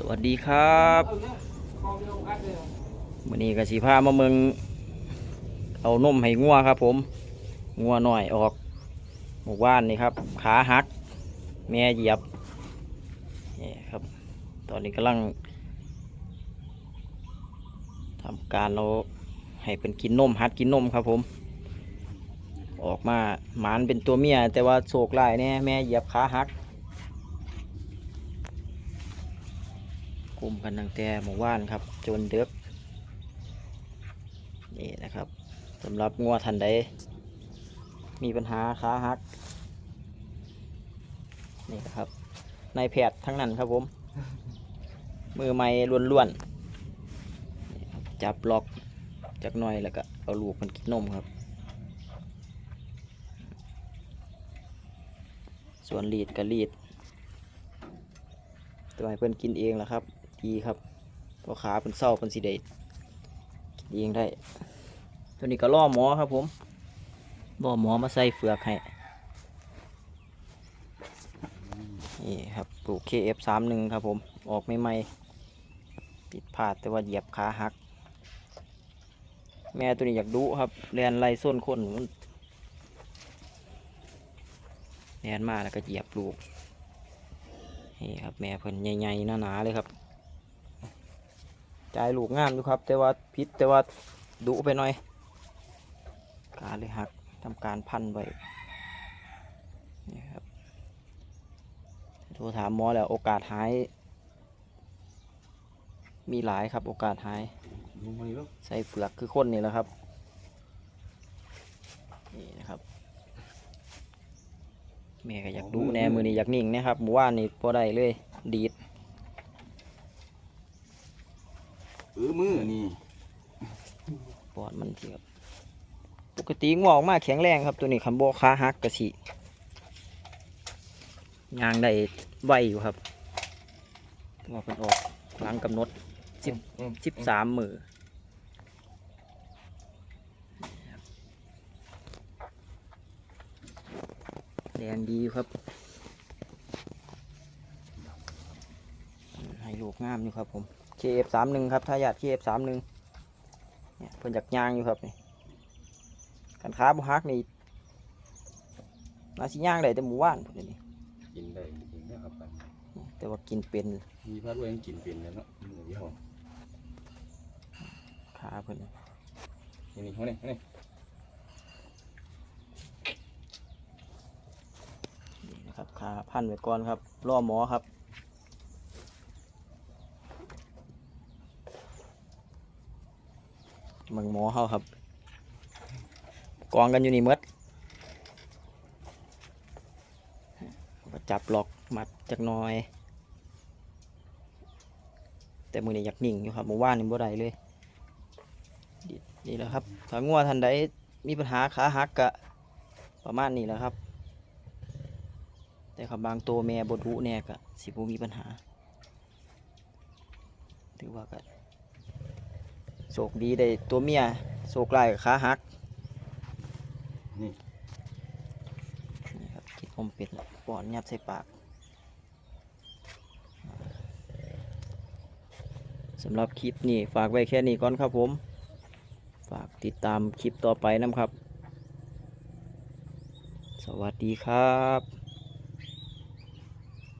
สวัสดีครับวันนี้กสิพามาเมืองเอานมให้งัวครับผม งัวหน่อยออกหมู่บ้านนี่ครับ ขาหัก แม่เหยียบนี่ครับ ตอนนี้กำลังทำการเราให้เป็นกินนมหัดกินนมครับผม ออกมาหมานเป็นตัวเมีย แต่ว่าโศกลายแน่แม่เหยียบขาหัก กลุ่มกันตั้งแต่หมู่บ้านครับ จนเด็กนี่นะครับสำหรับงัวทันใด มีปัญหาขาหัก นี่ครับนายแพทย์ทั้งนั้นครับผม มือไม้ล้วนๆ จับล็อกจากหน่อยแล้วก็เอาลูกมันกินนมครับ ส่วนลีดก็ลีดตัวให้เพิ่นกินเองแหละครับ ดีครับเพราะขาเป็นเศร้าเป็นสีเดกินเองได้ ตัวนี้ก็ล่อหมอครับผมล่อหมอมาใส่เฟือกให้นี่ครับปลูก KF31 ครับผมออกไม่ไม่ปิดพลาดแต่ว่าเหยียบขาหัก แม่ตัวนี้อยากดุครับเรียนไล่ส้นคนมันเรียนมาแล้วก็เหยียบลูกนี่ครับแม่เพิ่นใหญ่ๆหนาๆเลยครับ จ่ายลูกงามอยู่ครับ แต่ว่าพิษแต่ว่าดุไปหน่อยขาเลยหักทำการพันไว้นี่ครับโทรถามหมอแล้วโอกาสหาย มีหลายครับโอกาสหายใส่เฟือกคือคนนี่แหละครับนี่นะครับแม่ก็อยากดูแน่มือนี้อยากนิ่งนะครับหมู่ว่านนี่พอได้เลยดีด เออมือนี่ปอดมันสิครับปกติงวออกมาแข็งแรงครับตัวนี้คันโบขาหักกระสียางได้ไวอยู่ครับตัวเป็นออกหลังกำหนดสิบสิบสามมือแรงดีอยู่ครับให้ลูกงามอยู่ครับผม KF สามหนึ่งครับทายาท KF สามหนึ่งเนี่ยเพิ่นจากยางอยู่ครับนี่กันค้าบุฮักนี่นาสิย่างได้แต่หมู่บ้านพุ่นนี่กินได้กินได้ครับกันแต่ว่ากินเป็น มีพระด้วยยังกินเป็นแล้วเนาะมือเดียวขาเพิ่นนี่นี่เขาเนี่ยนี่นี่นะครับขาพันไว้ก่อนครับรอหมอครับ มึงหมอเขาครับ กองกันอยู่นี่มดจับหลอกมัดจักน้อย แต่มือนี้อยากนิ่งอยู่ครับเมื่อวานนี่บ่ได้เลยนี่แหละครับถ้างัวทันใดมีปัญหาขาหักกะประมาณนี้แหละครับ แต่ครับบางตัวแม่บดุเนี่ยกะสิบมีปัญหา ถือว่าก็ โชคดีได้ตัวเมียโชคร้ายกับขาหักนี่นี่ครับกินอมเป็ดแล้วป้อนยัดใส่ปากสำหรับคลิปนี้ฝากไว้แค่นี้ก่อนครับผม ฝากติดตามคลิปต่อไปนะครับ สวัสดีครับ